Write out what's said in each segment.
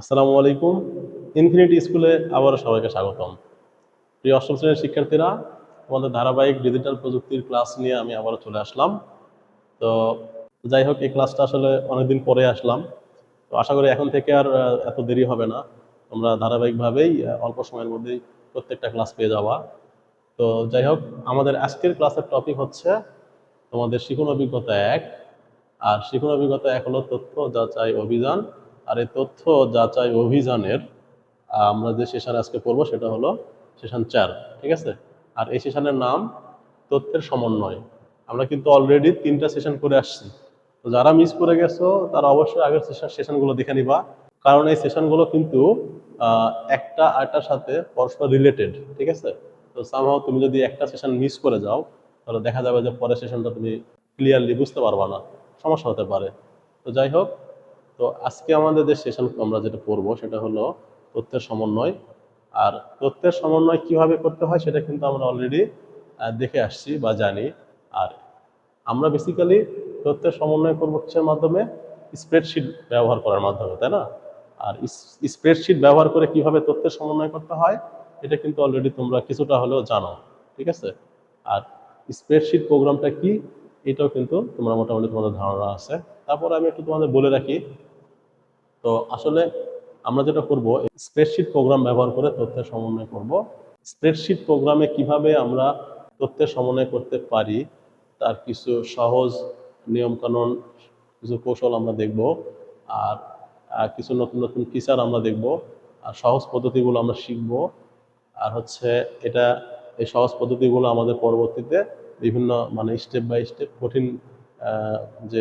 আসসালামু আলাইকুম। ইনফিনিটি স্কুলে আবারও সবাইকে স্বাগতম। প্রিয় অষ্টম শ্রেণির শিক্ষার্থীরা, আমাদের ধারাবাহিক ডিজিটাল প্রযুক্তির ক্লাস নিয়ে আমি আবারও চলে আসলাম। তো যাই হোক, এই ক্লাসটা আসলে অনেকদিন পরে আসলাম। তো আশা করি এখন থেকে আর এত দেরি হবে না। আমরা ধারাবাহিকভাবেই অল্প সময়ের মধ্যেই প্রত্যেকটা ক্লাস পেয়ে যাওয়া। তো যাই হোক, আমাদের আজকের ক্লাসের টপিক হচ্ছে তোমাদের শিখন অভিজ্ঞতা এক। আর শিখন অভিজ্ঞতা এক হলো তথ্য যাচাই অভিযান। আর এই তথ্য যাচাই অভিযানের আমরা যে সেশন আজকে পড়ব সেটা হলো সেশন চার, ঠিক আছে? আর এই সেশনের নাম তথ্যের সমন্বয়। আমরা কিন্তু অলরেডি তিনটা সেশন করে আসছি। তো যারা মিস করে গেছো, তারা অবশ্যই আগের সেশন, সেশনগুলো দেখে নিবা। কারণ এই সেশনগুলো কিন্তু একটা আরেকটার সাথে পরস্পর রিলেটেড ঠিক আছে? তো সামহাও তুমি যদি একটা সেশন মিস করে যাও, তাহলে দেখা যাবে যে পরের সেশনটা তুমি ক্লিয়ারলি বুঝতে পারবা না। সমস্যা হতে পারে। তো যাই হোক তো আজকে আমাদের যে সেশন আমরা যেটা পড়ব সেটা হলো তথ্যের সমন্বয়। আর তথ্যের সমন্বয় কীভাবে করতে হয় সেটা কিন্তু আমরা অলরেডি দেখে আসছি বা জানি। আর আমরা বেসিক্যালি তথ্যের সমন্বয় করব কিসের মাধ্যমে? স্প্রেডশিট ব্যবহার করার মাধ্যমে, তাই না? আর স্প্রেডশিট ব্যবহার করে কীভাবে তথ্যের সমন্বয় করতে হয়, এটা কিন্তু অলরেডি তোমরা কিছুটা হলেও জানো, ঠিক আছে? আর স্প্রেডশিট প্রোগ্রামটা কি, এটাও কিন্তু তোমরা মোটামুটি তোমাদের ধারণা আছে। তারপর আমি একটু তোমাদের বলে রাখি তো আসলে আমরা যেটা করব স্প্রেডশিট প্রোগ্রাম ব্যবহার করে তথ্যের সমন্বয় করব। স্প্রেডশিট প্রোগ্রামে কীভাবে আমরা তথ্যের সমন্বয় করতে পারি, তার কিছু সহজ নিয়মকানুন, কিছু কৌশল আমরা দেখব, আর কিছু নতুন নতুন ফিচার আমরা দেখব, আর সহজ পদ্ধতিগুলো আমরা শিখব। আর হচ্ছে এটা, এই সহজ পদ্ধতিগুলো আমাদের পরবর্তীতে বিভিন্ন মানে স্টেপ বাই স্টেপ কঠিন যে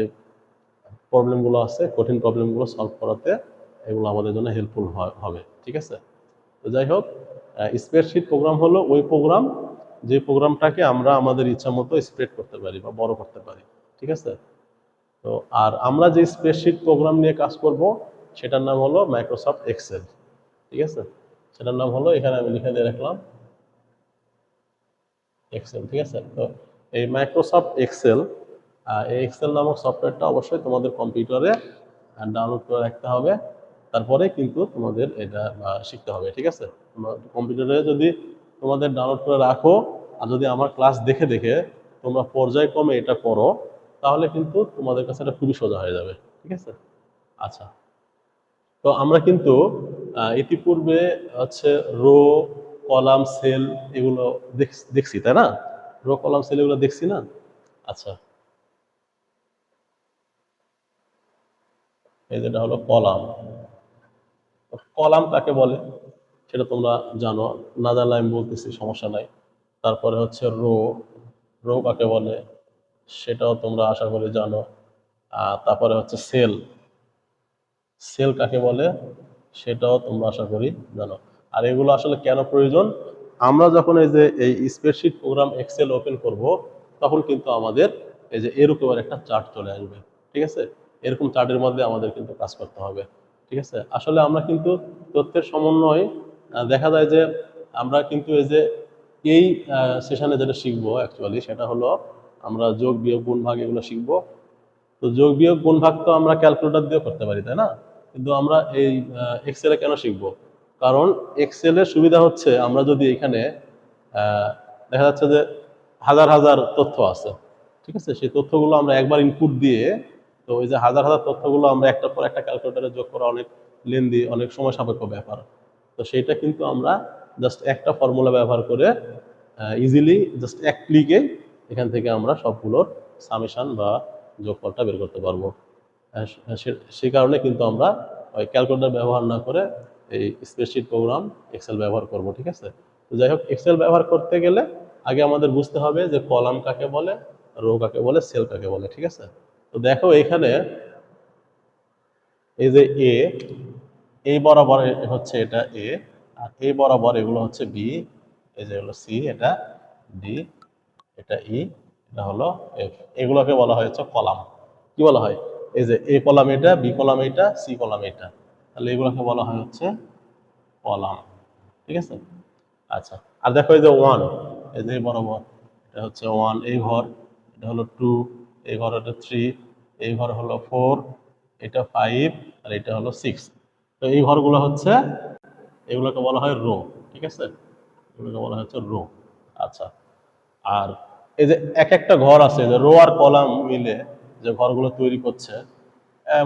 প্রবলেমগুলো আছে, কঠিন প্রবলেমগুলো সলভ করাতে এগুলো আমাদের জন্য হেল্পফুল হবে, ঠিক আছে? তো যাই হোক স্প্রেডশিট প্রোগ্রাম হলো ওই প্রোগ্রাম যে প্রোগ্রামটাকে আমরা আমাদের ইচ্ছা মতো স্প্রেড করতে পারি বা বড় করতে পারি, ঠিক আছে? তো আর আমরা যে স্প্রেডশিট প্রোগ্রাম নিয়ে কাজ করব, সেটার নাম হলো মাইক্রোসফট এক্সেল ঠিক আছে? সেটার নাম হলো, এখানে আমি লিখে দিয়ে রাখলাম এক্সেল ঠিক আছে? তো এই মাইক্রোসফট এক্সেল এই এক্সেল নামক সফটওয়্যারটা অবশ্যই তোমাদের কম্পিউটারে ডাউনলোড করে রাখতে হবে। তারপরে কিন্তু তোমাদের এটা শিখতে হবে, ঠিক আছে? কম্পিউটারে যদি তোমাদের ডাউনলোড করে রাখো, আর যদি আমার ক্লাস দেখে দেখে তোমরা পর্যায়ক্রমে এটা করো, তাহলে কিন্তু তোমাদের কাছে এটা খুবই সোজা হয়ে যাবে, ঠিক আছে? আচ্ছা। তো আমরা কিন্তু ইতিপূর্বে হচ্ছে রো কলাম সেল এগুলো দেখ- দেখছি, তাই না? রো কলাম সেল এগুলো দেখছি না? আচ্ছা। এই যেটা হলো কলাম। কলাম কাকে বলে? সেটা তোমরা জানো। না জানলে আমি বলতেছি, সমস্যা নাই। তারপরে হচ্ছে রো। রো কাকে বলে? সেটাও তোমরা আশা করি জানো। তারপরে হচ্ছে সেল। সেল কাকে বলে? সেটাও তোমরা আশা করি জানো। আর এগুলো আসলে কেন প্রয়োজন? আমরা যখন এই যে এই স্প্রেডশিট প্রোগ্রাম এক্সেল ওপেন করব, তখন কিন্তু আমাদের এই যে এরকম একটা চার্ট চলে আসবে। ঠিক আছে? এরকম চার্টের মধ্যে আমাদের কিন্তু কাজ করতে হবে। ঠিক আছে? আসলে আমরা কিন্তু তথ্যের সমন্বয় দেখা যায় যে আমরা কিন্তু এই যে এই সেশনে যেটা শিখব অ্যাকচুয়ালি সেটা হলো আমরা যোগ, বিয়োগ, গুণ, ভাগ এগুলো শিখব। তো যোগ, বিয়োগ, গুণ, ভাগ তো আমরা ক্যালকুলেটর দিয়েও করতে পারি, তাই না? কিন্তু আমরা এই এক্সেলে কেন শিখব? কারণ এক্সেলের সুবিধা হচ্ছে আমরা যদি এখানে দেখা যাচ্ছে যে হাজার হাজার তথ্য আছে। ঠিক আছে? সেই তথ্যগুলো আমরা একবার ইনপুট দিয়ে তো ওই যে হাজার হাজার তথ্যগুলো আমরা একটা পর একটা ক্যালকুলেটারে যোগ করা অনেক লেন্দি অনেক সময় সাপেক্ষ ব্যাপার। তো সেইটা কিন্তু আমরা জাস্ট একটা ফর্মুলা ব্যবহার করে ইজিলি জাস্ট এক ক্লিকে এখান থেকে আমরা সবগুলোর সামেশন বা যোগফলটা বের করতে পারব। সে- কারণে কিন্তু আমরা ওই ক্যালকুলেটর ব্যবহার না করে এই স্প্রেডশিট প্রোগ্রাম এক্সেল ব্যবহার করব, ঠিক আছে? তো যাই হোক এক্সেল ব্যবহার করতে গেলে আগে আমাদের বুঝতে হবে যে কলাম কাকে বলে, রো কাকে বলে সেল কাকে বলে, ঠিক আছে? তো দেখো এখানে এই যে এ এই বরাবর হচ্ছে এটা এ আর এই বরাবর এগুলো হচ্ছে বি এই যে হলো সি এটা ডি এটা ই এটা হলো এফ এগুলোকে বলা হয় হচ্ছে কলাম। কি বলা হয়? এই যে এ কলাম এটা বি কলাম এটা সি কলাম এটা। তাহলে এগুলোকে বলা হয় হচ্ছে কলাম। ঠিক আছে? আচ্ছা আর দেখো এই যে ওয়ান এই যে বরাবর, এটা হচ্ছে ওয়ান এই ঘর এটা হলো টু এই ঘর হলো থ্রি এই ঘর হলো ফোর এটা ফাইভ আর এটা হলো সিক্স তো এই ঘরগুলো হচ্ছে, এগুলোকে বলা হয় রো ঠিক আছে? এগুলোকে বলা হচ্ছে রো আচ্ছা আর এই যে এক একটা ঘর আছে, যে রো আর কলাম মিলে যে ঘরগুলো তৈরি করছে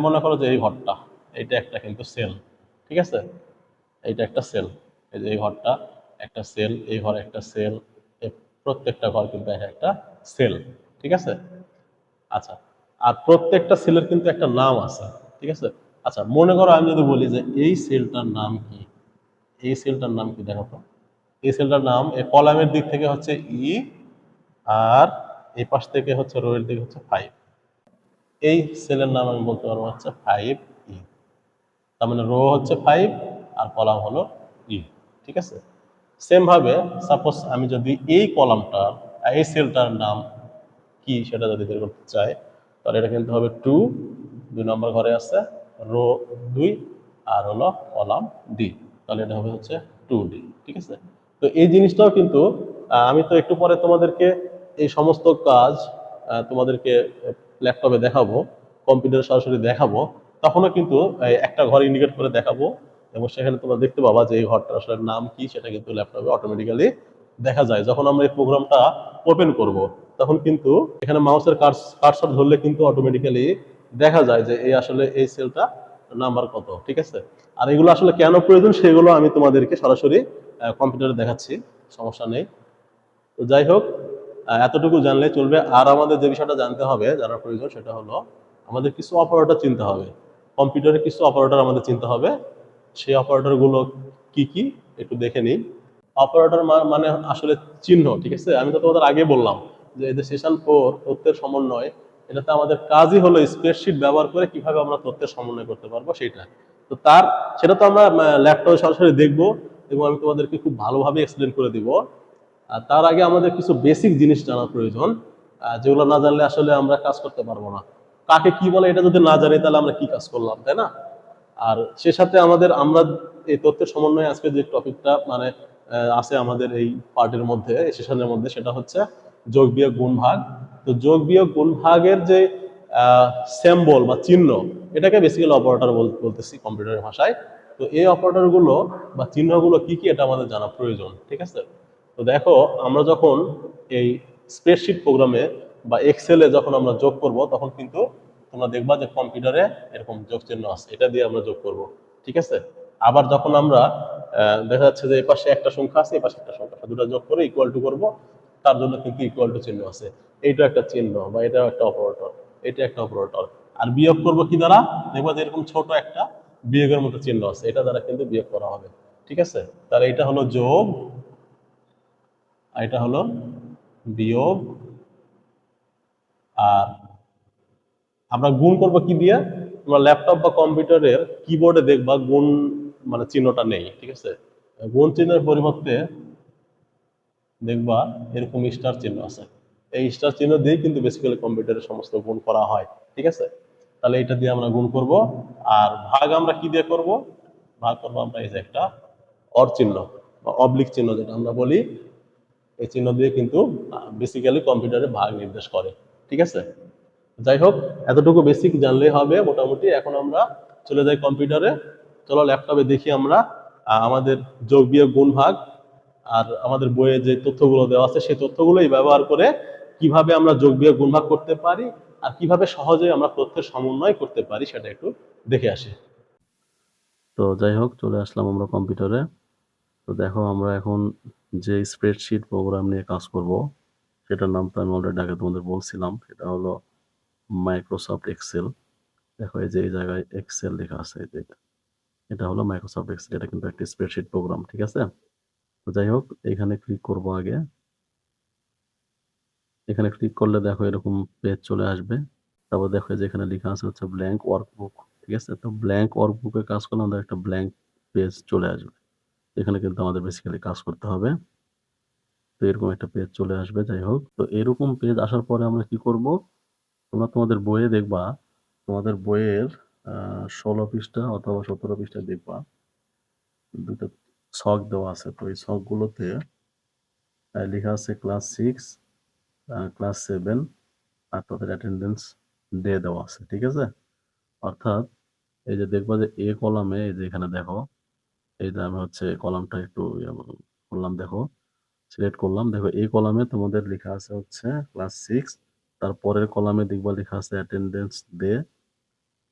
মনে করো যে এই ঘরটা, এইটা একটা কিন্তু সেল ঠিক আছে? এইটা একটা সেল এই যে এই ঘরটা একটা সেল এই ঘর একটা সেল প্রত্যেকটা ঘর কিন্তু এক একটা সেল ঠিক আছে? আচ্ছা আর প্রত্যেকটা সেলের কিন্তু একটা নাম আছে, ঠিক আছে? আচ্ছা মনে করো আমি যদি বলি যে এই সেলটার নাম কি? এই সেলটার নাম কি দেখো তো? এই সেলটার নাম, এই কলামের দিক থেকে হচ্ছে ই আর এই পাশ থেকে হচ্ছে রো এর দিকে হচ্ছে ফাইভ এই সেলের নাম আমি বলতে পারব হচ্ছে ফাইভ ই তার মানে রো হচ্ছে ফাইভ আর কলাম হলো ই ঠিক আছে? সেম ভাবে সাপোজ আমি যদি এই কলামটার, এই সেলটার নাম কি সেটা যদি বের করতে চাই তাহলে এটা কিন্তু হবে টু দুই নম্বর ঘরে আছে রো দুই, আর হলো কলাম ডি তাহলে এটা হবে হচ্ছে টু ডি ঠিক আছে? তো এই জিনিসটাও কিন্তু আমি তো একটু পরে তোমাদেরকে এই সমস্ত কাজ তোমাদেরকে ল্যাপটপে দেখাবো কম্পিউটারে সরাসরি দেখাবো, তখনও কিন্তু একটা ঘর ইন্ডিকেট করে দেখাবো, এবং সেখানে তোমরা দেখতে পাবা যে এই ঘরটার আসলে নাম কি, সেটা কিন্তু ল্যাপটপে অটোমেটিক্যালি দেখা যায়। যখন আমরা এই প্রোগ্রামটা ওপেন করব তখন কিন্তু এখানে মাউসের কার্সর ধরলে কিন্তু অটোমেটিক্যালি দেখা যায় যে এই আসলে এই সেলটা নাম্বার কত, ঠিক আছে? আর এগুলো আসলে কেন প্রয়োজন সেগুলো আমি তোমাদেরকে সরাসরি কম্পিউটারে দেখাচ্ছি, সমস্যা নেই। তো যাই হোক এতটুকু জানলে চলবে। আর আমাদের যে বিষয়টা জানতে হবে, জানার প্রয়োজন, সেটা হলো আমাদের কিছু অপারেটর চিনতে হবে। কম্পিউটারে কিছু অপারেটর আমাদের চিনতে হবে। সেই অপারেটরগুলো কি কি, একটু দেখে নিই। অপারেটর মানে আসলে চিহ্ন, ঠিক আছে? আমি তো তোমাদের আগে বললাম। যে এই যে সেশন ফোর তথ্যের সমন্বয় এটাতে আমাদের কাজই হলো স্প্রেডশিট ব্যবহার করে কীভাবে আমরা তথ্যের সমন্বয় করতে পারব সেটা। তো তার, সেটা তো আমরা ল্যাপটপে সরাসরি দেখব এবং আমি তোমাদেরকে খুব ভালোভাবে এক্সপ্লেন করে দিব। আর তার আগে আমাদের কিছু বেসিক জিনিস জানা প্রয়োজন যেগুলো না জানলে আসলে আমরা কাজ করতে পারব না। কাকে কি বলে এটা যদি না জানি তাহলে আমরা কি কাজ করলাম, তাই না? আর সে সাথে আমাদের, আমরা এই তথ্যের সমন্বয়ে আজকে যে টপিকটা মানে আছে আমাদের এই পার্টের মধ্যে সেশনের মধ্যে, সেটা হচ্ছে যোগ বিয়োগ গুণ ভাগ। তো যোগ বিয়োগ গুণ ভাগের যে স্যাম্বল বা চিহ্ন, এটাকে বেসিক্যালি অপারেটর বলতেছি কম্পিউটারের ভাষায়। তো এই অপারেটরগুলো বা চিহ্নগুলো কি কি, এটা আমাদের জানা প্রয়োজন, ঠিক আছে? তো দেখো, আমরা যখন এই স্প্রেডশিট প্রোগ্রামে বা এক্সেলে যখন আমরা যোগ করব, তখন কিন্তু তোমরা দেখবা যে কম্পিউটারে এরকম যোগ চিহ্ন আছে। এটা দিয়ে আমরা যোগ করব, ঠিক আছে? আবার যখন আমরা দেখা যাচ্ছে যে এই পাশে একটা সংখ্যা আছে এই পাশে একটা সংখ্যা দুটো যোগ করে ইকুয়াল টু করব। তার জন্য কিন্তু ইকুয়াল টু চিহ্ন আছে? এইটা একটা চিহ্ন বা এটাও একটা অপারেটর এটা একটা অপারেটর আর বিয়োগ করব কি দ্বারা? দেখবা এরকম ছোট একটা বিয়োগের মতো চিহ্ন আছে। এটা দ্বারা কিন্তু বিয়োগ করা হবে। ঠিক আছে? তাহলে এটা হলো যোগ, আর এটা হলো বিয়োগ, আর আমরা গুণ করব কি দিয়ে? তোমরা ল্যাপটপ বা কম্পিউটারের কিবোর্ডে দেখবা গুণ মানে চিহ্নটা নেই। ঠিক আছে? গুণ চিহ্নের পরিবর্তে দেখবা এরকম স্টার চিহ্ন আছে। এই স্টার চিহ্ন দিয়ে কিন্তু বেসিক্যালি কম্পিউটারের সমস্ত গুণ করা হয়, ঠিক আছে? তাহলে এটা দিয়ে আমরা গুণ করব। আর ভাগ আমরা কি দিয়ে করব? ভাগ করব আমরা এই যে একটা অর চিহ্ন বা অবলিক চিহ্ন যেটা আমরা বলি। এই চিহ্ন দিয়ে কিন্তু বেসিক্যালি কম্পিউটারে ভাগ নির্দেশ করে, ঠিক আছে? যাই হোক, এতটুকু বেসিক জানলেই হবে। মোটামুটি এখন আমরা চলে যাই কম্পিউটারে চলো ল্যাপটপে দেখি আমরা আমাদের যোগ বিয়োগ গুণ ভাগ আর আমাদের বইয়ে যে তথ্যগুলো দেওয়া আছে, সেই তথ্যগুলোই ব্যবহার করে কীভাবে আমরা যোগ বিয়োগ গুণ ভাগ করতে পারি আর কীভাবে সহজে আমরা তথ্যের সমন্বয় করতে পারি সেটা একটু দেখে আসি। তো যাই হোক, চলে আসলাম আমরা কম্পিউটারে। তো দেখো, আমরা এখন যে স্প্রেডশিট প্রোগ্রাম নিয়ে কাজ করব, সেটার নাম তো আমি অলরেডি আগে তোমাদের বলছিলাম, সেটা হলো মাইক্রোসফট এক্সেল দেখো, এই যে এই জায়গায় এক্সেল লেখা আছে এটা। এটা হলো মাইক্রোসফট এক্সেল এটা কিন্তু একটি স্প্রেডশিট প্রোগ্রাম ঠিক আছে? তো যাই হোক, এখানে ক্লিক করব আগে। এখানে ক্লিক করলে দেখো এরকম পেজ চলে আসবে। তারপর দেখো যে এখানে লেখা আছে হচ্ছে ব্ল্যাঙ্ক ওয়ার্কবুক ঠিক আছে? তো ব্ল্যাঙ্ক ওয়ার্কবুকে কাজ করলে আমাদের একটা ব্ল্যাঙ্ক পেজ চলে আসবে। এখানে কিন্তু আমাদের বেসিক্যালি কাজ করতে হবে। তো এরকম একটা পেজ চলে আসবে, যাই হোক। তো এরকম পেজ আসার পরে আমরা কি করব? তোমরা তোমাদের বইয়ে দেখবা, তোমাদের বইয়ের ষোলো পৃষ্ঠা অথবা সতেরো পৃষ্ঠা দেখবা। দুটো ছক দেওয়া আছে তো এই আহ, লেখা আছে ক্লাস সিক্স ক্লাস সেভেন আর তাদের অ্যাটেন্ডেন্স ডে দেওয়া আছে ঠিক আছে অর্থাৎ এই যে দেখবা যে এ কলামে এই যে এখানে দেখো, এই যে আমি হচ্ছে কলামটা একটু ইয়ে করলাম দেখো, সিলেক্ট করলাম। দেখো এই কলামে তোমাদের লেখা আছে হচ্ছে ক্লাস সিক্স তারপরের কলামে দেখবা লেখা আছে অ্যাটেন্ডেন্স ডে।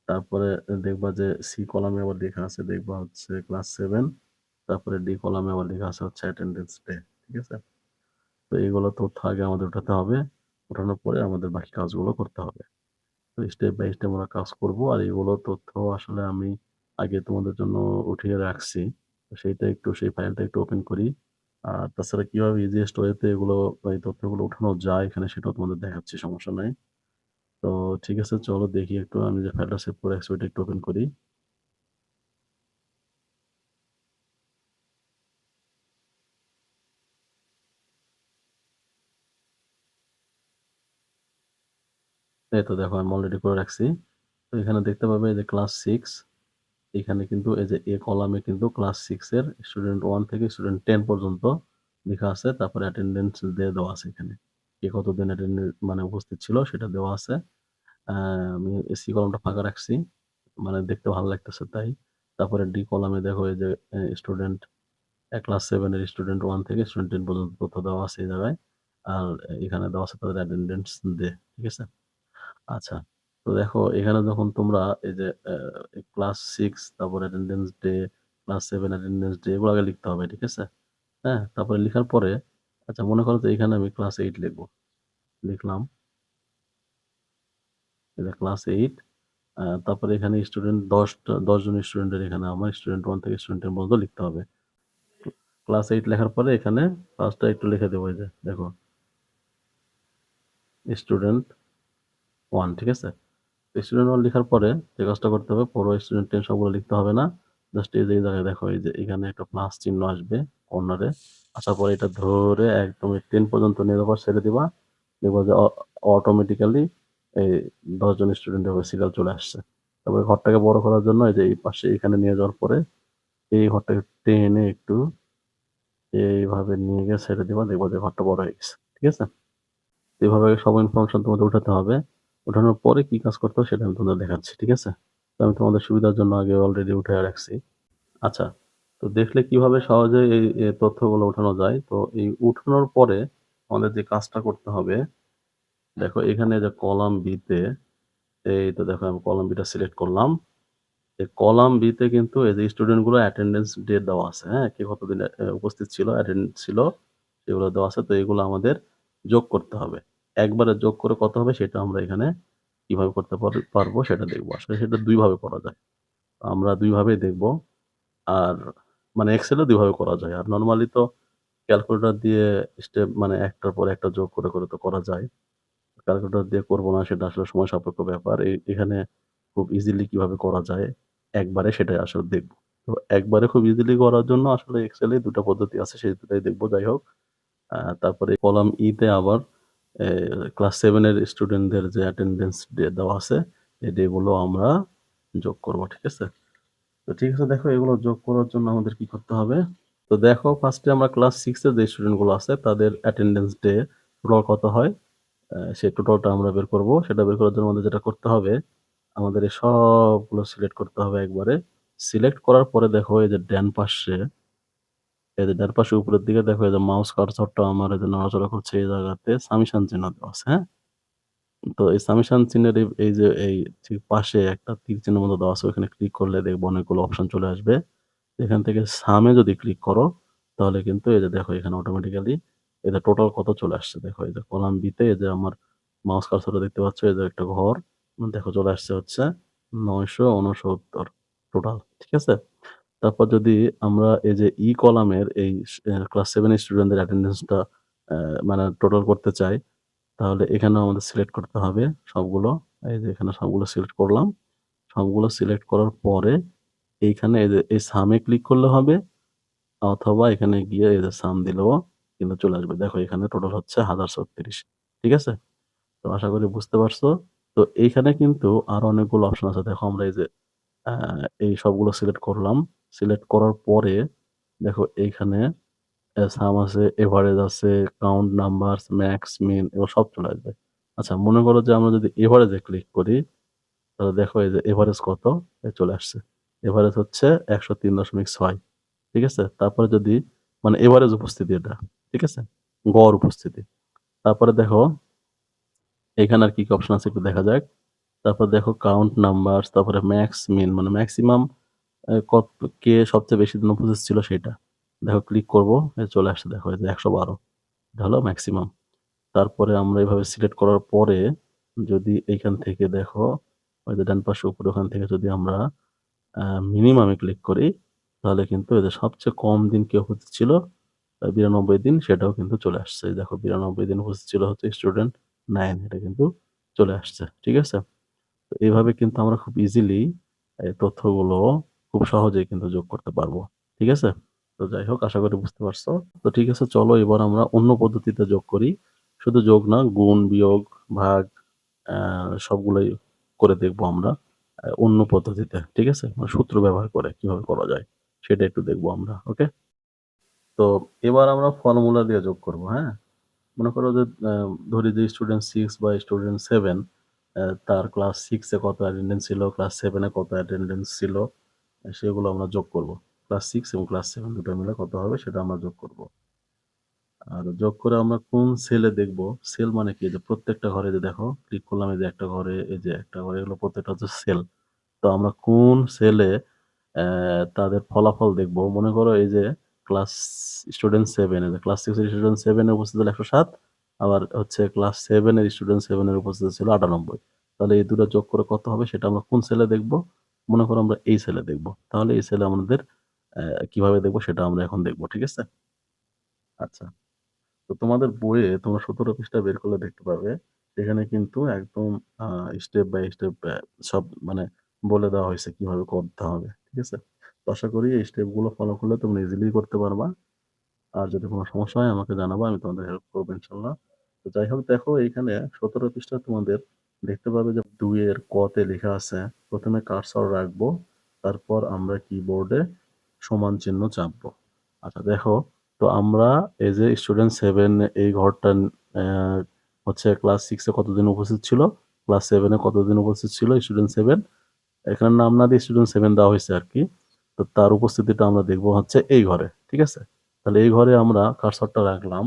তারপরে দেখবা যে সি কলামে আবার লেখা আছে দেখবা হচ্ছে ক্লাস 7 তারপরে ডি কলামে আবার লেখা আছে হচ্ছে অ্যাটেন্ডেন্স ডে। ঠিক আছে? তো এইগুলো তথ্য আগে আমাদের উঠাতে হবে। উঠানোর পরে আমাদের বাকি কাজগুলো করতে হবে। তো স্টেপ বাই স্টেপ আমরা কাজ করব। আর এগুলো তথ্য আসলে আমি আগে তোমাদের জন্য উঠিয়ে রাখছি। তো সেইটা একটু, সেই ফাইলটা একটু ওপেন করি। আর তাছাড়া কীভাবে ইজিয়েস্ট ওয়েতে এগুলো, এই তথ্যগুলো উঠানো যায় এখানে সেটাও তোমাদের দেখাচ্ছি, সমস্যা নাই। তো ঠিক আছে, চলো দেখি একটু, আমি যে ফাইলটা সেভ করে রাখছি, ওইটা একটু ওপেন করি। এই তো দেখো, আমি অলরেডি করে রাখছি। তো এখানে দেখতে পাবে যে ক্লাস 6 এখানে কিন্তু এই যে এ কলামে কিন্তু ক্লাস 6 এর স্টুডেন্ট 1 থেকে স্টুডেন্ট 10 পর্যন্ত লেখা আছে। তারপরে অ্যাটেন্ডেন্স দিয়ে দেওয়া আছে এখানে। কে কতদিন অ্যাটেন্ডে মানে উপস্থিত ছিল সেটা দেওয়া আছে। আমি সি কলামটা ফাঁকা রাখছি। মানে দেখতে ভালো লাগতেছে তাই। তারপরে ডি কলামে দেখো এই যে স্টুডেন্ট ক্লাস 7 এর স্টুডেন্ট 1 থেকে স্টুডেন্ট 10 পর্যন্ত তথ্য দেওয়া আছে এই জায়গায়। আর এখানে দেওয়া আছে তাদের অ্যাটেন্ডেন্স দে ঠিক আছে? আচ্ছা। তো দেখো এখানে যখন তোমরা এই যে ক্লাস 6 তারপরে attendance day, class 7 attendance day এগুলো আগে লিখতে হবে। ঠিক আছে? হ্যাঁ? তারপরে লিখার পরে আচ্ছা মনে করো যে এখানে আমি ক্লাস 8 লিখব। লিখলাম। যে ক্লাস 8 আ তারপরে এখানে স্টুডেন্ট 10 টা 10 জন স্টুডেন্টের এখানে আমার স্টুডেন্ট 1 থেকে স্টুডেন্ট 10 পর্যন্ত লিখতে হবে। ক্লাস 8 লেখার পরে এখানে ফার্স্টটা একটু লিখে দেব এই যে দেখো। স্টুডেন্ট 1 ঠিক আছে? স্টুডেন্ট 1 লিখার পরে যে কাজটা করতে হবে পুরো স্টুডেন্ট টেন সবগুলো লিখতে হবে না। জাস্ট এই জায়গায় দেখো, এই যে, এখানে একটা প্লাস চিহ্ন আসবে কর্নারে। আসার পরে এটা ধরে একদম 10 পর্যন্ত যাবার ছেড়ে দিবা। দেখবা যে অটোমেটিক্যালি এই 10 জন স্টুডেন্টের সিরিয়াল চলে আসছে। তারপরে ঘরটাকে বড় করার জন্য এই যে, এই পাশে এখানে নিয়ে যাওয়ার পরে এই ঘরটাকে টেনে একটু এইভাবে নিয়ে গিয়ে ছেড়ে দিবা। দেখবা যে ঘরটা বড় হয়ে গেছে। ঠিক আছে? এভাবে সব ইনফরমেশন তোমাদের উঠাতে হবে। উঠানোর পরে কি কাজ করতে হবে সেটা আমি তোমাদের দেখাচ্ছি। ঠিক আছে? তো আমি তোমাদের সুবিধার জন্য আগে অলরেডি উঠে রাখছি। আচ্ছা। তো দেখলে কীভাবে সহজে এই তথ্যগুলো উঠানো যায়। তো এই উঠানোর পরে আমাদের যে কাজটা করতে হবে দেখো এখানে যে কলাম বি তে এই তো দেখো আমি কলাম বিটা সিলেক্ট করলাম। এই কলাম বি তে কিন্তু এই যে স্টুডেন্টগুলো অ্যাটেন্ডেন্স ডেট দেওয়া আছে। হ্যাঁ? কে কতদিন উপস্থিত ছিল, অ্যাটেন্ড ছিল এগুলো দেওয়া আছে। তো এগুলো আমাদের যোগ করতে হবে। একবারে যোগ করে কত হবে সেটা আমরা এখানে কীভাবে করতে পারব সেটা দেখব। আসলে সেটা ২ ভাবে করা যায়। আমরা ২ ভাবেই দেখব। আর মানে এক্সেলে ২ ভাবে করা যায়। আর নরমালি তো ক্যালকুলেটর দিয়ে স্টেপ মানে একটার পর একটা যোগ করে, করে তো করা যায়। ক্যালকুলেটর দিয়ে করব না সেটা আসলে সময় সাপেক্ষ ব্যাপার। এখানে খুব ইজিলি কীভাবে করা যায় একবারে সেটাই আসলে দেখব। তো একবারে খুব ইজিলি করার জন্য আসলে এক্সেলে ২ টা পদ্ধতি আছে সেই ২ টাই দেখব যাই হোক। তারপরে কলাম ই তে আবার ক্লাস সেভেনের স্টুডেন্টদের যে অ্যাটেন্ডেন্স ডে দেওয়া আছে এই ডে গুলো আমরা যোগ করব। ঠিক আছে? তো ঠিক আছে, দেখো এগুলো যোগ করার জন্য আমাদের কি করতে হবে? তো দেখো ফার্স্টে আমরা ক্লাস 6 এর যে স্টুডেন্টগুলো আছে, তাদের অ্যাটেন্ডেন্স ডে টোটাল কত হয়? সেই টোটালটা আমরা বের করব। সেটা বের করার জন্য আমাদের যেটা করতে হবে, আমাদের সবগুলো সিলেক্ট করতে হবে একবারে। সিলেক্ট করার পরে দেখো এই যে ড্যান পাশে যে ডান পাশে উপরের দিকে দেখো, এই যে মাউস কার্সরটা আমার এই নড়াচড়া করছে এই জায়গাতে সামেশন চিহ্ন দেওয়া আছে। হ্যাঁ? তো এই সামেশন চিহ্নের এই যে এই ঠিক পাশে একটা তীর চিহ্নের মতো দেওয়া আছে, ওখানে ক্লিক করলে দেখবে অনেকগুলো অপশন চলে আসবে। এখান থেকে সাম যদি ক্লিক করো, তাহলে কিন্তু এই যে দেখো এখানে অটোমেটিক্যালি যে টোটাল কত চলে আসছে, দেখো এই যে কলাম বি তে এই যে আমার মাউস কার্সরটা দেখতে পাচ্ছ, এই যে একটা ঘর, দেখো চলে আসছে হচ্ছে ৯৬৯ টোটাল। ঠিক আছে? তারপর যদি আমরা এই যে ই কলামের এই ক্লাস 7 এর স্টুডেন্টদের অ্যাটেন্ডেন্সটা অ্যা মানে টোটাল করতে চাই, তাহলে এখানেও আমাদের সিলেক্ট করতে হবে সবগুলো। এই যে এখানে সবগুলো সিলেক্ট করলাম। সবগুলো সিলেক্ট করার পরে এইখানে এই যে, এই সামে ক্লিক করলে হবে, অথবা এখানে গিয়ে এই যে সাম দিলেও কিন্তু চলে আসবে। দেখো এখানে টোটাল হচ্ছে ১০৩৬ ঠিক আছে? তো আশা করি বুঝতে পারছ। তো এইখানে কিন্তু আরও অনেকগুলো অপশন আছে। দেখো আমরা এই যে এই সবগুলো সিলেক্ট করলাম। সিলেক্ট করার পরে দেখো এইখানে সাম আছে, এভারেজ আছে, কাউন্ট নাম্বারস, ম্যাক্স, মিন এগুলো সব চলে আসবে। আচ্ছা মনে করো যে আমরা যদি এভারেজে ক্লিক করি তাহলে দেখো এই যে এভারেজ কত চলে আসছে। এভারেজ হচ্ছে একশো তিন দশমিক ছয় ঠিক আছে? তারপরে যদি মানে এভারেজ উপস্থিতি এটা ঠিক আছে? গড় উপস্থিতি। তারপরে দেখো এখানে আর কি কি অপশন আছে একটু দেখা যাক। তারপর দেখো কাউন্ট নাম্বার তারপরে ম্যাক্স মিন মানে ম্যাক্সিমাম কত কে সবচেয়ে বেশি দিন উপস্থিত ছিল সেটা। দেখো ক্লিক করব চলে আসছে, দেখো যে একশো বারো। এটা হলো ম্যাক্সিমাম তারপরে আমরা এইভাবে সিলেক্ট করার পরে যদি এইখান থেকে দেখো, ওই যে ডান পাশে উপরে ওখান থেকে যদি আমরা মিনিমামে ক্লিক করি, তাহলে কিন্তু যে সবচেয়ে কম দিন কে উপস্থিত ছিল বিরানব্বই দিন, সেটাও কিন্তু চলে আসছে। দেখো, বিরানব্বই দিন উপস্থিত ছিল হচ্ছে স্টুডেন্ট নাইন এটা কিন্তু চলে আসছে, ঠিক আছে? তো এইভাবে কিন্তু আমরা খুব ইজিলি তথ্যগুলো খুব সহজেই কিন্তু যোগ করতে পারব, ঠিক আছে? তো যাই হোক, আশা করি বুঝতে পারছ। তো ঠিক আছে, চলো এবার আমরা অন্য পদ্ধতিতে যোগ করি। শুধু যোগ না, গুণ, বিয়োগ, ভাগ সবগুলোই করে দেখব আমরা অন্য পদ্ধতিতে, ঠিক আছে? মানে সূত্র ব্যবহার করে কীভাবে করা যায়, সেটা একটু দেখব আমরা, ওকে? তো এবার আমরা ফর্মুলা দিয়ে যোগ করব হ্যাঁ? মনে করো যে ধরি যে স্টুডেন্ট সিক্স বা স্টুডেন্ট সেভেন তার ক্লাস সিক্সে কত অ্যাটেন্ডেন্স ছিল ক্লাস সেভেনে কত অ্যাটেন্ডেন্স ছিল সেগুলো আমরা যোগ করব। ক্লাস সিক্স এবং ক্লাস সেভেন দুটো মিলে কত হবে সেটা আমরা যোগ করব। আর যোগ করে আমরা কোন সেলে দেখব? সেল মানে কি? যে প্রত্যেকটা ঘরে যে দেখো ক্লিক করলাম এই যে একটা ঘরে, এই যে একটা ঘরে, এগুলো প্রত্যেকটা হচ্ছে সেল তো আমরা কোন সেলে তাদের ফলাফল দেখব? মনে করো এই যে ক্লাস স্টুডেন্ট সেভেন এই যে ক্লাস সিক্সের স্টুডেন্ট সেভেনের উপস্থিত ছিল একশো সাত, আবার হচ্ছে ক্লাস সেভেনের স্টুডেন্ট সেভেনের উপস্থিত ছিল আটানব্বই। তাহলে এই দুটো যোগ করে কত হবে সেটা আমরা কোন সেলে দেখব? মনে করো আমরা এই সেলে দেখব। তাহলে এই সেলে আমাদের কীভাবে দেখব সেটা আমরা এখন দেখব, ঠিক আছে? আচ্ছা। তো তোমাদের বইয়ে তোমরা সতেরো পৃষ্ঠা বের করলে দেখতে পাবে সেখানে কিন্তু একদম স্টেপ বাই স্টেপ সব মানে বলে দেওয়া হয়েছে কীভাবে করতে হবে, ঠিক আছে? তো আশা করি এই স্টেপগুলো ফলো করলে তোমরা ইজিলি করতে পারবা। আর যদি কোনো সমস্যা হয় আমাকে জানাব, আমি তোমাদের হেল্প করব ইনশাল্লাহ তো যাই হোক, দেখো এখানে সতেরো পৃষ্ঠা তোমাদের দেখতে পাবে যে দুইয়ের কতে লেখা আছে, প্রথমে কার্সর রাখব, তারপর আমরা কিবোর্ডে সমান চিহ্ন চাপবো। আচ্ছা দেখো, তো আমরা এই যে স্টুডেন্ট সেভেন এই ঘরটা হচ্ছে ক্লাস সিক্সে কতদিন উপস্থিত ছিল? ক্লাস সেভেনে কতদিন উপস্থিত ছিল স্টুডেন্ট সেভেন এখানে নাম না দিয়ে স্টুডেন্ট সেভেন দেওয়া হয়েছে আর কি। তো তার উপস্থিতিটা আমরা দেখব হচ্ছে এই ঘরে, ঠিক আছে? তাহলে এই ঘরে আমরা কারসরটা রাখলাম।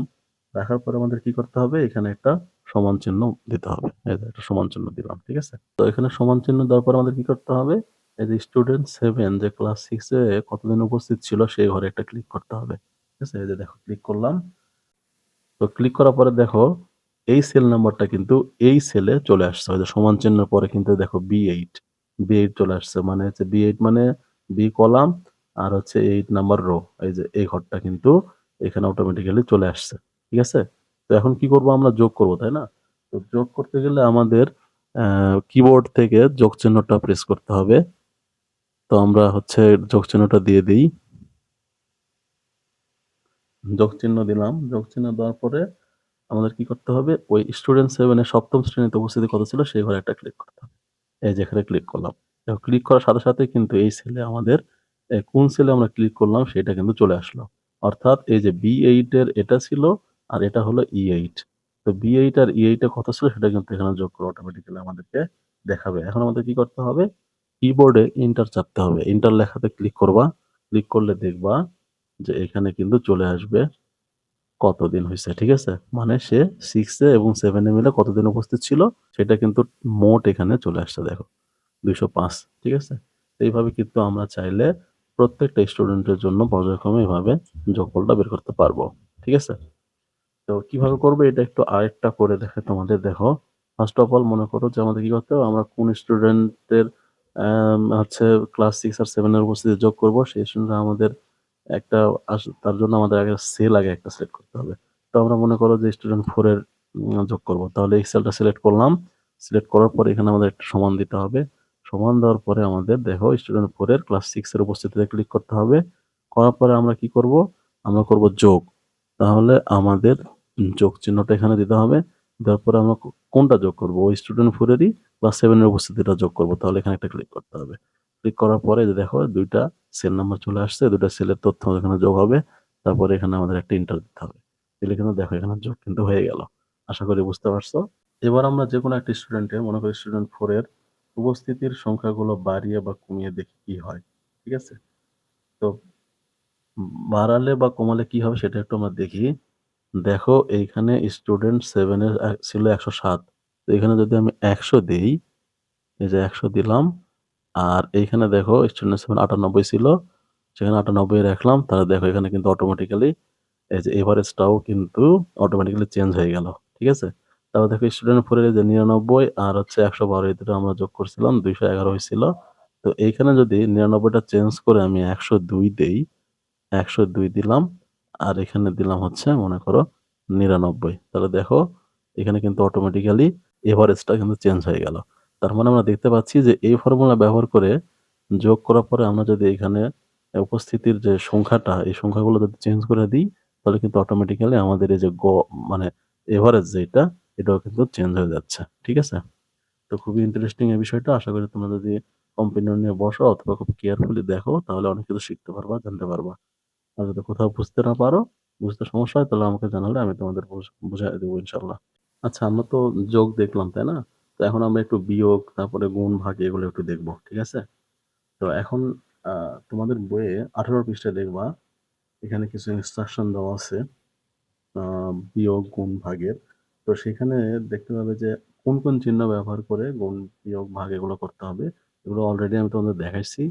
রাখার পরে আমাদের কি করতে হবে? এখানে একটা সমান চিহ্ন দিতে হবে। এই যে একটা সমান চিহ্ন দিলাম, ঠিক আছে? তো এখানে সমান চিহ্ন দেওয়ার পর আমাদের কি করতে হবে? এই যে স্টুডেন্ট সেভেন যে ক্লাস সিক্সে কতদিন উপস্থিত ছিল সেই ঘরে একটা ক্লিক করতে হবে, ঠিক আছে? এই যে দেখো ক্লিক করলাম। তো ক্লিক করার পরে দেখো, এই সেল নাম্বারটা কিন্তু এই সেলে চলে আসছে। যে সমান চিহ্নের পরে কিন্তু দেখো বি এইট বি এইট চলে আসছে। মানে হচ্ছে বি এইট মানে বি কলাম আর হচ্ছে এইট নাম্বার রো এই যে এই ঘরটা কিন্তু এখানে অটোমেটিক্যালি চলে আসছে, ঠিক আছে? তো এখন কি করব? আমরা যোগ করব, তাই না? তো যোগ করতে গেলে আমাদের কিবোর্ড থেকে যোগ চিহ্নটা প্রেস করতে হবে। তো আমরা হচ্ছে যোগ চিহ্নটা দিয়ে দিই। যোগ চিহ্ন দিলাম। যোগ চিহ্ন দেওয়ার পরে আমাদের কি করতে হবে? ওই স্টুডেন্ট সেভেনের সপ্তম শ্রেণীতে উপস্থিতি কত ছিল? সেই ঘরে একটা ক্লিক করতে হবে। এই যেখানে ক্লিক করলাম। ক্লিক করার সাথে সাথে কিন্তু এই সেলে আমাদের কোন সেলে আমরা ক্লিক করলাম সেটা কিন্তু চলে আসলো। অর্থাৎ এই যে বি এইট এর এটা ছিল আর এটা হলো ই এইট তো বি এইট আর ই এইট কত ছিল, সেটা কিন্তু এখানে যোগ করে অটোমেটিক্যালি আমাদেরকে দেখাবে। এখন আমাদের কি করতে হবে? কিবোর্ডে ইন্টার চাপতে হবে। ইন্টার লেখাতে ক্লিক করবা। ক্লিক করলে দেখবা যে এখানে কিন্তু চলে আসবে কতদিন হয়েছে, ঠিক আছে? মানে সে সিক্সে এবং সেভেনে মিলে কতদিন উপস্থিত ছিল, সেটা কিন্তু মোট এখানে চলে আসছে, দেখো। দুইশো পাঁচ, ঠিক আছে? এইভাবে কিন্তু আমরা চাইলে প্রত্যেকটা স্টুডেন্টের জন্য পর্যায়ক্রমে এইভাবে যোগফলটা বের করতে পারব, ঠিক আছে? তো কীভাবে করবে এটা একটু আরেকটা করে দেখে তোমাদের দেখো। ফার্স্ট অফ অল মনে করো যে আমাদের কি করতে হবে? আমরা কোন স্টুডেন্টের হচ্ছে ক্লাস সিক্স আর সেভেনের উপস্থিতি যোগ করব। সেই স্টুডেন্ট আমাদের একটা তার জন্য আমাদের আগে সেল আগে একটা সিলেক্ট করতে হবে। তো আমরা মনে করো যে স্টুডেন্ট ফোরের যোগ করব। তাহলে এই সেলটা সিলেক্ট করলাম। সিলেক্ট করার পরে এখানে আমাদের একটা সমান দিতে হবে। সমান দেওয়ার পরে আমাদের দেখো স্টুডেন্ট ফোরের ক্লাস সিক্স এর উপস্থিতিতে ক্লিক করতে হবে। করার পরে আমরা কি করব? আমরা করব যোগ। তাহলে আমাদের যোগ চিহ্নটা এখানে দিতে হবে। দেওয়ার পরে আমরা কোনটা যোগ করব? ওই স্টুডেন্ট ফোরেরই ক্লাস সেভেনের উপস্থিতিটা যোগ করব। তাহলে এখানে একটা ক্লিক করতে হবে। ক্লিক করার পরে যে দেখো, দুইটা সেল নাম্বার চলে আসছে। দুইটা সেলের তথ্য এখানে যোগ হবে। তারপরে এখানে আমাদের একটা ইন্টার দিতে হবে। দিলে কিন্তু দেখো, এখানে যোগ কিন্তু হয়ে গেল। আশা করি বুঝতে পারছ? এবার আমরা যে কোনো একটা স্টুডেন্টে মনে করি স্টুডেন্ট ফোরের উপস্থিতির সংখ্যাগুলো বাড়িয়ে বা কমিয়ে দেখি কি হয়। ঠিক আছে? তো বাড়ালে বা কমালে কি হবে সেটা একটু আমরা দেখি। দেখো এইখানে স্টুডেন্ট 7 এর ছিল ১০৭ তো এখানে যদি আমি একশো দিই এই যে ১০০ দিলাম। আর এইখানে দেখো স্টুডেন্ট 7 ৯৮ ছিল। সেখানে ৯৮ রাখলাম। তাহলে দেখো এখানে কিন্তু অটোমেটিক্যালি এই যে এভারেজটাও কিন্তু অটোমেটিক্যালি চেঞ্জ হয়ে গেল। ঠিক আছে? তারপর দেখো স্টুডেন্ট 4 এর এই যে ৯৯ আর হচ্ছে ১১২ এই দুটো আমরা যোগ করছিলাম ২১১ হইছিল। তো এইখানে যদি নিরানব্বইটা চেঞ্জ করে আমি ১০২ দেই, ১০২ দিলাম। আর এখানে দিলাম হচ্ছে মনে করো ৯৯ তাহলে দেখো এখানে কিন্তু অটোমেটিক্যালি এভারেজটা কিন্তু চেঞ্জ হয়ে গেল। তার মানে আমরা দেখতে পাচ্ছি যে এই ফর্মুলা ব্যবহার করে যোগ করার পরে আমরা যদি এখানে উপস্থিতির যে সংখ্যাটা এই সংখ্যাগুলো যদি চেঞ্জ করে দিই, তাহলে কিন্তু অটোমেটিক্যালি আমাদের এই যে গ মানে এভারেজ যেটা এটাও কিন্তু চেঞ্জ হয়ে যাচ্ছে। ঠিক আছে? তো খুবই ইন্টারেস্টিং এই বিষয়টা। আশা করি তোমরা যদি কম্পিউটার নিয়ে বসো অথবা খুব কেয়ারফুলি দেখো তাহলে অনেক কিছু শিখতে পারবা, জানতে পারবা। আর যদি কোথাও বুঝতে না পারো, বুঝতে সমস্যা হয় তাহলে আমাকে জানালে আমি তোমাদের বুঝ বুঝায় ইনশাল্লাহ আচ্ছা আমরা তো যোগ দেখলাম, তাই না? তো এখন আমরা একটু বিয়োগ, তারপরে গুণ, ভাগ এগুলো একটু দেখব। ঠিক আছে? তো এখন তোমাদের বইয়ে ১৮ পৃষ্ঠায় দেখবা এখানে কিছু ইনস্ট্রাকশন দেওয়া আছে। বিয়োগ, গুণ, ভাগের। তো সেখানে দেখতে পাবে যে কোন, কোন চিহ্ন ব্যবহার করে গুণ, বিয়োগ, ভাগ এগুলো করতে হবে। এগুলো অলরেডি আমি তোমাদের দেখাইছি।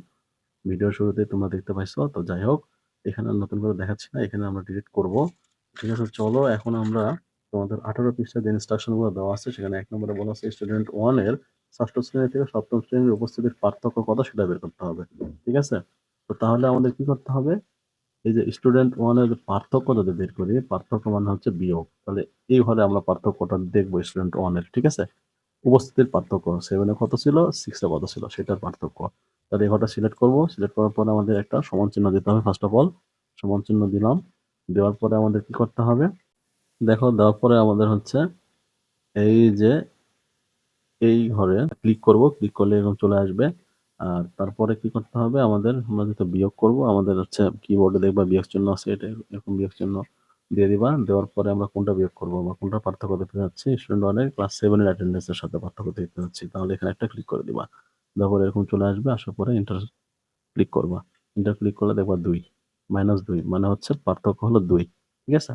ভিডিওর শুরুতে তোমরা দেখতে পাইছো। তো যাই হোক, এখানে নতুন করে দেখাচ্ছি না। এখানে আমরা ডিলিট করব। ঠিক আছে? চলো এখন আমরা তোমাদের ১৮ পৃষ্ঠায় যে ইনস্ট্রাকশনগুলো দেওয়া আছে সেখানে ১ নম্বরে বলা আছে স্টুডেন্ট 1 এর ৬ষ্ঠ শ্রেণি থেকে ৭ম শ্রেণির উপস্থিতির পার্থক্য কত সেটা বের করতে হবে। ঠিক আছে? তো তাহলে আমাদের কি করতে হবে? এই যে স্টুডেন্ট 1 এর পার্থক্য যদি বের করি, পার্থক্য মানে হচ্ছে বিয়োগ। তাহলে এই ঘরে আমরা পার্থক্যটা দেখব স্টুডেন্ট 1 এর। ঠিক আছে? উপস্থিতির পার্থক্য 7 এ কত ছিল, সিক্সে কত ছিল সেটার পার্থক্য। তাহলে এই ঘরটা সিলেক্ট করব। সিলেক্ট করার পরে আমাদের একটা সমান চিহ্ন দিতে হবে ফার্স্ট অফ অল। সমান চিহ্ন দিলাম। দেওয়ার পরে আমাদের কি করতে হবে? দেখো, দেওয়ার পরে আমাদের হচ্ছে এই যে এই ঘরে ক্লিক করব। ক্লিক করলে এরকম চলে আসবে। আর তারপরে কি করতে হবে আমাদের, আমরা যেহেতু বিয়োগ করব, আমাদের হচ্ছে কিবোর্ডে দেখবা বিয়োগ চিহ্ন আছে, এটা এরকম বিয়োগ চিহ্ন দিয়ে দিবা। দেওয়ার পরে আমরা কোনটা বিয়োগ করব বা কোনটা পার্থক্য দেখতে যাচ্ছি স্টুডেন্ট 1 এর ক্লাস 7 এর অ্যাটেন্ডেন্স এর সাথে পার্থক্য দেখতে যাচ্ছি। তাহলে এখানে একটা ক্লিক করে দিবা। পরে এরকম চলে আসবে। আসার পরে এন্টার ক্লিক করবা। এন্টার ক্লিক করলে দেখবা দুই মাইনাস দুই মানে হচ্ছে পার্থক্য হলো দুই, ঠিক আছে?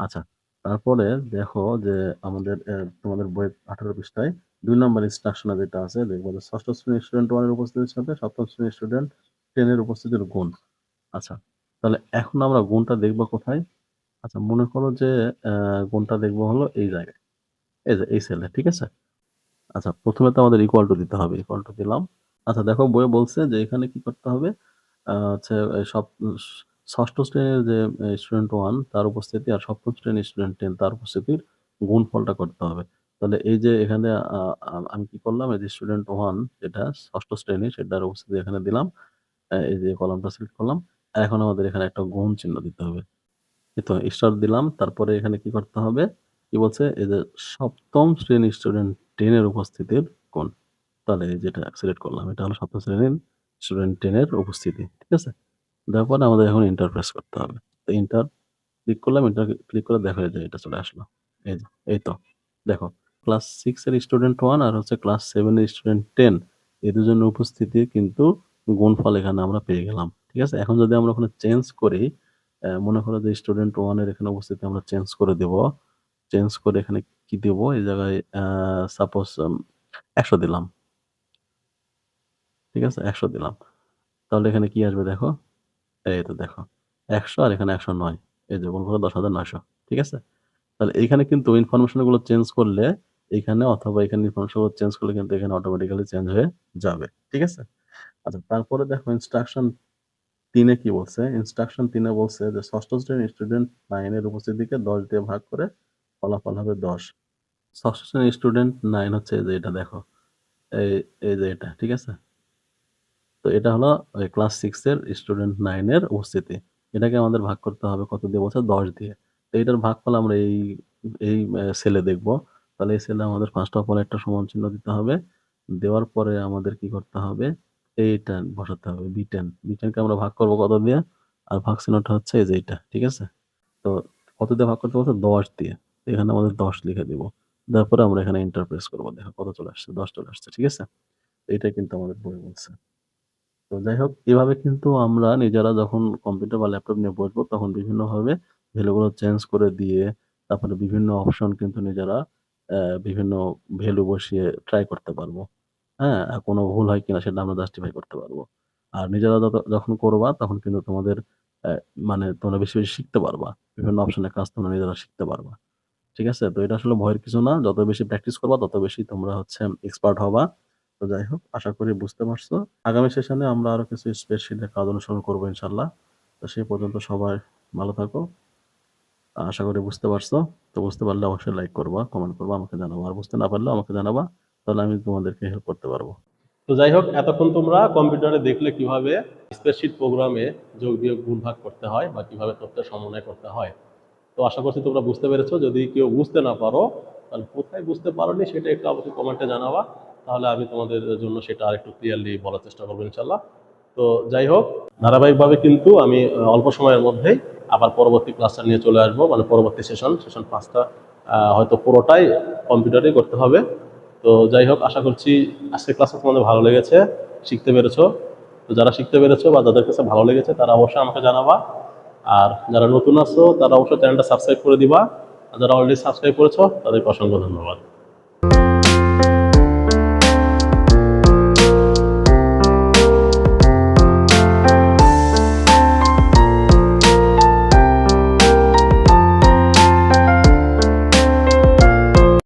আচ্ছা। তারপরে দেখো যে আমাদের তোমাদের বই আঠারো পৃষ্ঠায় দুই নম্বর ইনস্ট্রাকশন যেটা আছে, দেখব যে ৬ষ্ঠ শ্রেণির স্টুডেন্ট 1 এর উপস্থিতির সাথে সপ্তম শ্রেণির স্টুডেন্ট টেনের উপস্থিতির গুণ। আচ্ছা। তাহলে এখন আমরা গুণটা দেখব কোথায়? আচ্ছা মনে করো যে গুণটা দেখব হলো এই জায়গায়। এই যে, এই সেলে। ঠিক আছে? আচ্ছা প্রথমে তো আমাদের ইকুয়াল টু দিতে হবে। ইকুয়াল টু দিলাম। আচ্ছা দেখো, বইয়ে বলছে যে এখানে কি করতে হবে? হচ্ছে সব ৬ষ্ঠ শ্রেণির যে স্টুডেন্ট ওয়ান তার উপস্থিতি আর সপ্তম শ্রেণির স্টুডেন্ট টেন তার উপস্থিতির গুণফলটা করতে হবে। তাহলে এই যে এখানে আমি কি করলাম? এই যে স্টুডেন্ট ওয়ান যেটা ষষ্ঠ শ্রেণি সেটার উপস্থিতি এখানে দিলাম। এই যে কলামটা সিলেক্ট করলাম। এখন আমাদের এখানে একটা গুণ চিহ্ন দিতে হবে। এই তো স্টার দিলাম। তারপরে এখানে কি করতে হবে? কি বলছে? এই যে সপ্তম শ্রেণির স্টুডেন্ট 10 এর উপস্থিতির গুণ। তাহলে যেটা সিলেক্ট করলাম। এটা হলো সপ্তম শ্রেণির স্টুডেন্ট টেনের উপস্থিতি। ঠিক আছে? দেওয়ার পরে আমাদের এখন এন্টার প্রেস করতে হবে। তো ইন্টার ক্লিক করলাম। এন্টার ক্লিক করে দেখা যায় এটা চলে আসলো। এই যে এই তো। দেখো ক্লাস সিক্সের স্টুডেন্ট ওয়ান আর হচ্ছে ক্লাস সেভেনের স্টুডেন্ট টেন এই দুজনের উপস্থিতি কিন্তু গুণফল এখানে আমরা পেয়ে গেলাম। ঠিক আছে? এখন যদি আমরা ওখানে চেঞ্জ করি, মনে করো যে স্টুডেন্ট ওয়ানের এখানে উপস্থিতি আমরা চেঞ্জ করে দেব। চেঞ্জ করে এখানে কি দেব? এই জায়গায় সাপোজ ১০০ দিলাম। ঠিক আছে? ১০০ দিলাম। তাহলে এখানে কি আসবে দেখো? এই তো দেখো। ১০০ আর এখানে ১০৯ এই যে গুণফল ১০৯০০ ঠিক আছে? তাহলে এইখানে কিন্তু ইনফরমেশনগুলো চেঞ্জ করলে এইখানে অথবা এখানে ইনফরমেশনগুলো চেঞ্জ করলে কিন্তু এখানে অটোমেটিক্যালি চেঞ্জ হয়ে যাবে। ঠিক আছে? আচ্ছা তারপরে দেখো ইনস্ট্রাকশন ৩ এ কি বলছে? ইনস্ট্রাকশন ৩ এ বলছে যে ষষ্ঠ শ্রেণির স্টুডেন্ট 9 এর উপস্থিতিকে ১০ দিয়ে ভাগ করে ফলাফল হবে ১০। ৬ষ্ঠ শ্রেণির স্টুডেন্ট নাইন হচ্ছে এই যে এটা দেখো। এই এই যে এটা। ঠিক আছে? তো এটা হলো ওই ক্লাস 6 এর স্টুডেন্ট 9 এর উপস্থিতি। এটাকে আমাদের ভাগ করতে হবে কত দিয়ে বলছে? 10 দিয়ে। তো এটার ভাগফল আমরা এই এই সেলে দেখব। তাহলে এই সেলে আমাদের ফার্স্ট অফ অল একটা সমান চিহ্ন দিতে হবে। দেওয়ার পরে আমাদের কি করতে হবে? এইটা বসাতে হবে B10 B10 কে আমরা ভাগ করব কত দিয়ে? আর ভাগ চিহ্নটা হচ্ছে এই যে এইটা। ঠিক আছে? তো কত দিয়ে ভাগ করতে বলছে? ১০ দিয়ে। এখানে আমাদের ১০ লিখে দিব। দেওয়ার পরে আমরা এখানে এন্টার প্রেস করব। দেখো কত চলে আসছে? ১০ চলে আসছে। ঠিক আছে? এটাই কিন্তু আমাদের বই বলছে তো যাই হোক, এভাবে কিন্তু আমরা নিজেরা যখন কম্পিউটার বা ল্যাপটপ নিয়ে বসবো, তখন বিভিন্নভাবে ভ্যালুগুলো চেঞ্জ করে দিয়ে তারপরে বিভিন্ন অপশন কিন্তু নিজেরা বিভিন্ন ভ্যালু বসিয়ে ট্রাই করতে পারব হ্যাঁ কোনো ভুল হয় কিনা সেটা আমরা জাস্টিফাই করতে পারব আর নিজেরা যখন করবা, তখন কিন্তু তোমাদের মানে তোমরা বেশি বেশি শিখতে পারবা বিভিন্ন অপশনের কাজ তোমরা নিজেরা শিখতে পারবা ঠিক আছে? তো এটা আসলে ভয়ের কিছু না। যত বেশি প্র্যাকটিস করবা, তত বেশি তোমরা হচ্ছে এক্সপার্ট হবা। তো যাই হোক, আশা করি বুঝতে পারছ। আগামী সেশনে আমরা আরও কিছু স্প্রেডশিটের কাজ অনুসরণ করব ইনশাল্লাহ তো সেই পর্যন্ত সবাই ভালো থাকো। আশা করি বুঝতে পারছ। তো বুঝতে পারলে অবশ্যই লাইক করবা কমেন্ট করবা, আমাকে জানাব। আর বুঝতে না পারলে আমাকে জানাবা, তাহলে আমি তোমাদেরকে হেল্প করতে পারব। তো যাই হোক, এতক্ষণ তোমরা কম্পিউটারে দেখলে কীভাবে স্প্রেডশিট প্রোগ্রামে যোগ বিয়োগ গুণ ভাগ করতে হয় বা কীভাবে তথ্যের সমন্বয় করতে হয়। তো আশা করছি তোমরা বুঝতে পেরেছ। যদি কেউ বুঝতে না পারো, তাহলে কোথায় বুঝতে পারোনি সেটা একটু অবশ্যই কমেন্টে জানাবা। তাহলে আমি তোমাদের জন্য সেটা আরেকটু ক্লিয়ারলি বলার চেষ্টা করব ইনশাল্লাহ তো যাই হোক, ধারাবাহিকভাবে কিন্তু আমি অল্প সময়ের মধ্যেই আবার পরবর্তী ক্লাসটা নিয়ে চলে আসব। মানে পরবর্তী সেশন সেশন পাঁচটা হয়তো পুরোটাই কম্পিউটারেই করতে হবে। তো যাই হোক, আশা করছি আজকের ক্লাসটা তোমাদের ভালো লেগেছে, শিখতে পেরেছ। তো যারা শিখতে পেরেছ বা যাদের কাছে ভালো লেগেছে, তারা অবশ্যই আমাকে জানাবা। আর যারা নতুন আছো, তারা অবশ্যই চ্যানেলটা সাবস্ক্রাইব করে দিবা। আর যারা অলরেডি সাবস্ক্রাইব করেছ, তাদেরকে অসংখ্য ধন্যবাদ।